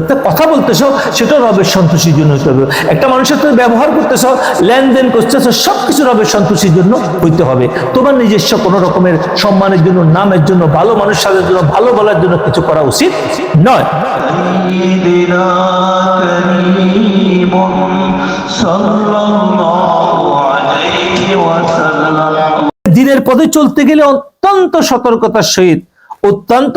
ব্যাপারে কথা বলতেছ, সেটা রবের সন্তুষ্টির জন্য হইতে হবে। একটা মানুষের তুমি ব্যবহার করতেছ, লেনদেন করতেছ সব কিছু রবের সন্তুষ্টির জন্য হইতে হবে। তোমার নিজস্ব কোনো রকমের সম্মানের জন্য, নামের জন্য, ভালো মানুষের জন্য, ভালো বলার জন্য কিছু করা উচিত নয়। দিনের পথে চলতে গেলে অত্যন্ত সতর্কতার সহিত অত্যন্ত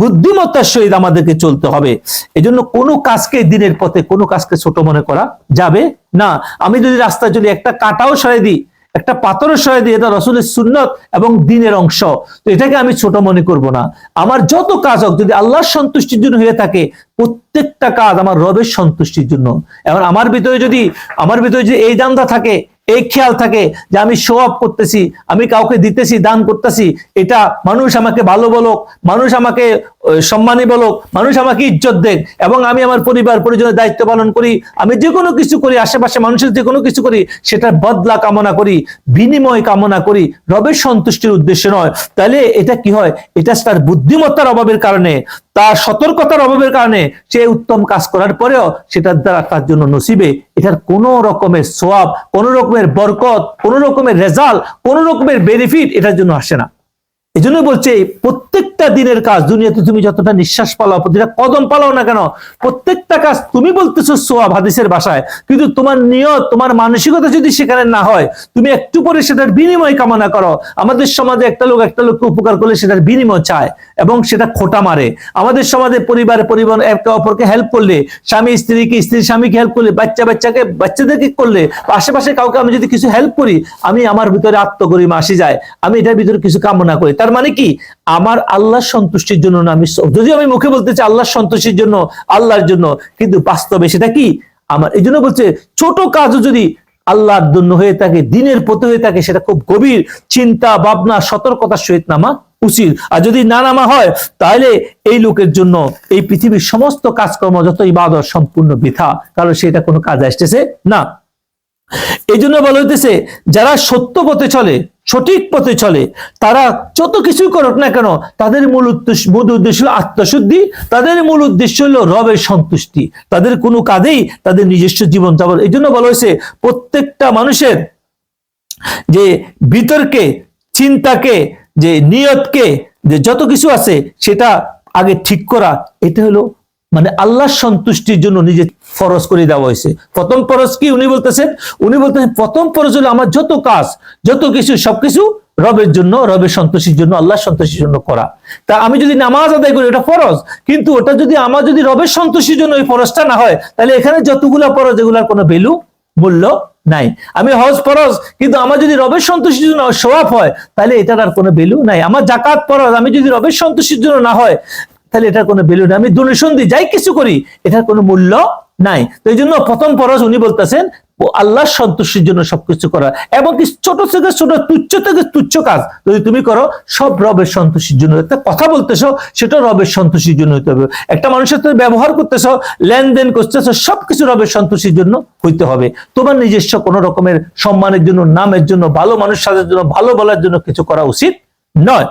বুদ্ধিমত্তার সহিত আমাদেরকে চলতে হবে। এজন্য কোনো কাজকে দিনের পথে, কোনো কাজকে ছোট মনে করা যাবে না। আমি যদি রাস্তায় চলি, একটা কাটাও সরাই দিই, একটা পাথরও সরাই দিই, এটা রসুলের সুন্নত এবং দিনের অংশ। তো এটাকে আমি ছোট মনে করব না। আমার যত কাজ হোক, যদি আল্লাহর সন্তুষ্টির জন্য হয়ে থাকে, প্রত্যেকটা কাজ আমার রবের সন্তুষ্টির জন্য। এখন আমার ভিতরে যদি, আমার ভিতরে যদি এই দান্দা থাকে এই খেয়াল থাকে যে আমি শো অফ করতেছি, আমি কাউকে দিতেছি, দান করতেছি, এটা মানুষ আমাকে ভালো বলুক, মানুষ আমাকে সম্মানী বলুক মানুষ আমাকে ইজ্জত দেখ এবং আমি আমার পরিবার, পরিজনের দায়িত্ব পালন করি, আমি যে কোনো কিছু করি, আশেপাশে মানুষের যে কোনো কিছু করি, সেটার বদলা কামনা করি, বিনিময় কামনা করি, রবের সন্তুষ্টির উদ্দেশ্য নয়। তাহলে এটা কি হয়? এটা তার বুদ্ধিমত্তার অভাবের কারণে, তার সতর্কতার অভাবের কারণে সে উত্তম কাজ করার পরেও সেটার দ্বারা তার জন্য নসিবে। এটার কোনো রকমের সোয়াব, কোনো রকমের বরকত, কোনো রকমের রেজাল্ট, কোনো রকমের বেনিফিট এটার জন্য আসে না। এই জন্য বলছে প্রত্যেকটা দিনের কাজ, দুনিয়াতে তুমি যতটা নিঃশ্বাস পালাও, প্রতিটা কদম পালাও না কেন, প্রত্যেকটা কাজ তুমি বলতেছো সোয়াব, হাদিসের ভাষায়। কিন্তু তোমার নিয়ত, তোমার মানসিকতা যদি সেখানে না হয়, তুমি একটু পরে সেটার বিনিময় কামনা করো। আমাদের সমাজে একটা লোক একটা লোককে উপকার করলে সেটার বিনিময় চায় এবং সেটা খোটা মারে। আমাদের সমাজে পরিবার পরিবার একে অপরকে হেল্প করলে, স্বামী, স্ত্রীকে, স্ত্রী, স্বামীকে হেল্প করলে, বাচ্চা, বাচ্চাকে, বাচ্চাদেরকে করলে আশেপাশে কাউকে আমি যদি কিছু হেল্প করি, আমি আমার ভিতরে আত্মগরিমা আসি যায়। আমি এটার ভিতরে কিছু কামনা করি। তার মানে কি? আমার আল্লাহর সন্তুষ্টির জন্য না, আমি যদিও আমি মুখে বলতে চাই আল্লাহর সন্তুষ্টির জন্য, আল্লাহর জন্য, কিন্তু বাস্তবে সেটা কি? আমার এই জন্য বলছে, ছোট কাজও যদি আল্লাহর জন্য হয়ে থাকে, দিনের পথে হয়ে থাকে, সেটা খুব গভীর চিন্তা, ভাবনা, সতর্কতার সহিত নামা উচিত। আর যদি না নামা হয়, তাহলে এই লোকের জন্য এই পৃথিবীর সমস্ত কাজকর্ম যত ইবাদত সম্পূর্ণ বৃথা, কারণ সেটা কোনো কাজ আসতেছে না। এই জন্য বলা হইতেছে, যারা সত্য পথে চলে সঠিক পথে চলে। তারা যত কিছু করুক না কেন, তাদের মূল উদ্দেশ্য মূল উদ্দেশ্য হলো আত্মশুদ্ধি, তাদের মূল উদ্দেশ্য হলো রবের সন্তুষ্টি। তাদের কোনো কাজেই তাদের নিজস্ব জীবন যাপন এই জন্য বলা হয়েছে, প্রত্যেকটা মানুষের যে বিতর্কে চিন্তাকে, যে নিয়তকে, যে যত কিছু আছে, সেটা আগে ঠিক করা, এটা হলো মানে আল্লাহর সন্তুষ্টির জন্য নিজে ফরজ করে দেওয়া হয়েছে। প্রথম ফরজ কি? উনি বলতেছেন উনি বলতেছেন, প্রথম ফরজ হলো আমার যত কাজ, যত কিছু, সবকিছু রবের জন্য, রবের সন্তুষ্টির জন্য, আল্লাহর সন্তুষ্টির জন্য করা। তা আমি যদি নামাজ আদায় করি, ওটা ফরজ। কিন্তু ওটা যদি আমার যদি রবের সন্তুষ্টির জন্য ওই ফরজটা না হয়, তাহলে এখানে যতগুলো ফরজ, এগুলার কোনো ভ্যালু, মূল্য নাই। আমি হজ ফরজ, কিন্তু আমার যদি রবের সন্তুষ্টির জন্য সোয়াব হয়, তাহলে এটার আর কোনো ভ্যালু নাই। আমার জাকাত ফরজ, আমি যদি রবের সন্তুষ্টির জন্য না হয় তাহলে এটার কোনো ভ্যালু নাই। আমি ডোনেশন দিই যাই কিছু করি, এটার কোনো মূল্য নাই। তো এই জন্য প্রথম ফরজ উনি বলতেছেন আল্লাহর সন্তুষ্টির জন্য সবকিছু করা। এবং কি ছোট থেকে ছোট, তুচ্ছ থেকে তুচ্ছ কাজ। যদি তুমি করো, সব রবের সন্তুষ্টির জন্য। একটা কথা বলতেছো সেটা রবের সন্তুষ্টির জন্য হইতে হবে। একটা মানুষের তুমি ব্যবহার করতেছো, লেনদেন করতেছো, সবকিছু রবের সন্তুষ্টির জন্য হইতে হবে। তোমার নিজস্ব কোনো রকমের সম্মানের জন্য, নামের জন্য, ভালো মানুষ সাজার জন্য, ভালো বলার জন্য কিছু করা উচিত নয়।